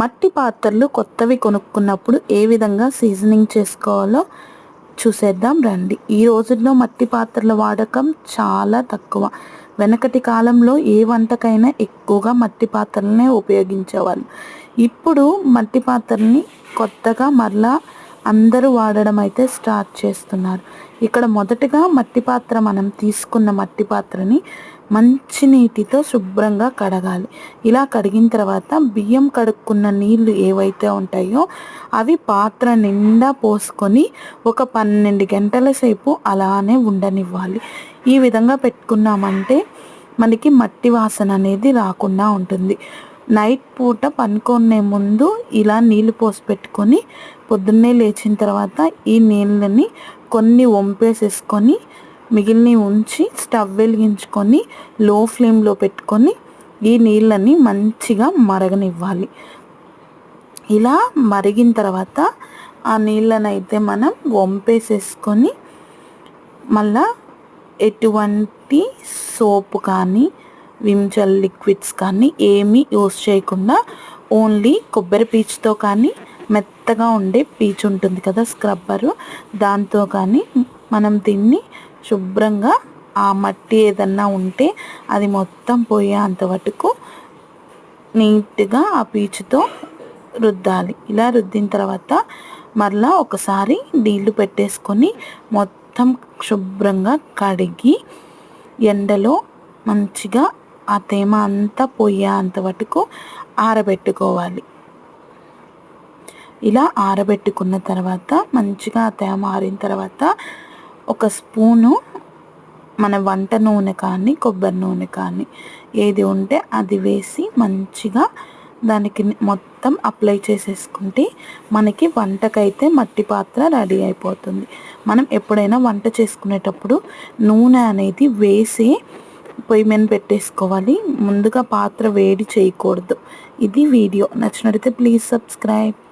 మట్టి పాత్రలు కొత్తవి కొనుక్కున్నప్పుడు ఏ విధంగా సీజనింగ్ చేసుకోవాలో చూసేద్దాం రండి. ఈ రోజుల్లో మట్టి పాత్రల వాడకం చాలా తక్కువ. వెనకటి కాలంలో ఏ వంటకైనా ఎక్కువగా మట్టి పాత్రలనే ఉపయోగించేవాళ్ళు. ఇప్పుడు మట్టి పాత్రల్ని కొత్తగా మరలా అందరూ వాడడం అయితే స్టార్ట్ చేస్తున్నారు. ఇక్కడ మొదటగా మట్టి పాత్ర మనం తీసుకున్న మట్టి పాత్రని మంచి నీటితో శుభ్రంగా కడగాలి. ఇలా కడిగిన తర్వాత బియ్యం కడుక్కున్న నీళ్ళు ఏవైతే ఉంటాయో అవి పాత్ర నిండా పోసుకొని ఒక పన్నెండు గంటల సేపు అలానే ఉండనివ్వాలి. ఈ విధంగా పెట్టుకున్నామంటే మనకి మట్టి వాసన అనేది రాకుండా ఉంటుంది. నైట్ పూట పనుకునే ముందు ఇలా నీళ్ళు పోసి పెట్టుకొని పొద్దున్నే లేచిన తర్వాత ఈ నీళ్ళని కొన్ని వంపేసేసుకొని మిగిలిన ఉంచి స్టవ్ వెలిగించుకొని లో ఫ్లేమ్లో పెట్టుకొని ఈ నీళ్ళని మంచిగా మరగనివ్వాలి. ఇలా మరిగిన తర్వాత ఆ నీళ్ళని అయితే మనం వంపేసేసుకొని మళ్ళా ఎటువంటి సోపు కానీ విమ్జల్ లిక్విడ్స్ కానీ ఏమీ యూస్ చేయకుండా ఓన్లీ కొబ్బరి పీచుతో కానీ మెత్తగా ఉండే పీచు ఉంటుంది కదా స్క్రబ్బరు. దాంతో కానీ మనం దీన్ని శుభ్రంగా ఆ మట్టి ఏదన్నా ఉంటే అది మొత్తం పోయేంత వరకు నీట్గా ఆ పీచుతో రుద్దాలి. ఇలా రుద్దిన తర్వాత మరలా ఒకసారి నీళ్ళు పెట్టేసుకొని మొత్తం శుభ్రంగా కడిగి ఎండలో మంచిగా ఆ తేమ అంతా పోయేంత వరకు ఆరబెట్టుకోవాలి. ఇలా ఆరబెట్టుకున్న తర్వాత మంచిగా ఆ తేమ ఆరిన తర్వాత ఒక స్పూను మన వంట నూనె కానీ కొబ్బరి నూనె కానీ ఏది ఉంటే అది వేసి మంచిగా దానికి మొత్తం అప్లై చేసేసుకుంటే మనకి వంటకైతే మట్టి పాత్ర రెడీ అయిపోతుంది. మనం ఎప్పుడైనా వంట చేసుకునేటప్పుడు నూనె అనేది వేసి పొయ్యి మీద పెట్టేసుకోవాలి. ముందుగా పాత్ర వేడి చేయకూడదు. ఇది వీడియో. నచ్చినట్లయితే ప్లీజ్ సబ్స్క్రైబ్.